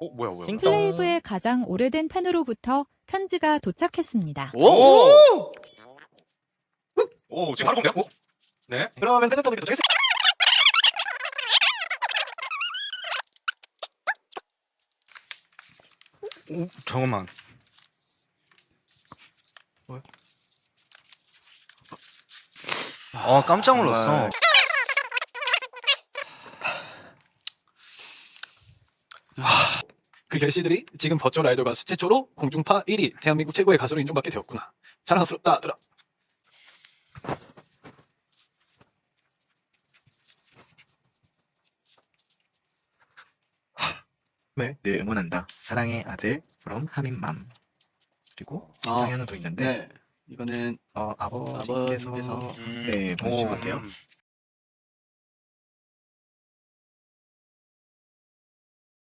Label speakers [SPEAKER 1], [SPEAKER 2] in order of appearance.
[SPEAKER 1] 어 뭐야 뭐야.
[SPEAKER 2] 띵-
[SPEAKER 3] 플레이브의 가장 오래된 팬으로부터 편지가 도착했습니다.
[SPEAKER 2] 오!
[SPEAKER 1] 오 지금 바로 공개야? 오. 네.
[SPEAKER 2] 그러면 팬텀 도둑이 도착했어.
[SPEAKER 4] 오, 잠깐만.
[SPEAKER 2] 뭐야?
[SPEAKER 4] 아, 깜짝 놀랐어.
[SPEAKER 2] 정말. 그 결시들이 지금 버추얼 아이돌 가수 최초로 공중파 1위 대한민국 최고의 가수로 인정받게 되었구나. 자랑스럽다 아들아.
[SPEAKER 5] 을늘 응원한다. 사랑의 아들 from 하민맘. 그리고
[SPEAKER 2] 아,
[SPEAKER 5] 주장이 하나 더 있는데
[SPEAKER 2] 네. 이거는
[SPEAKER 5] 어, 아버지께서
[SPEAKER 2] 아버지께서
[SPEAKER 5] 네 보내주신
[SPEAKER 1] 오,
[SPEAKER 5] 것 같아요.
[SPEAKER 1] 음.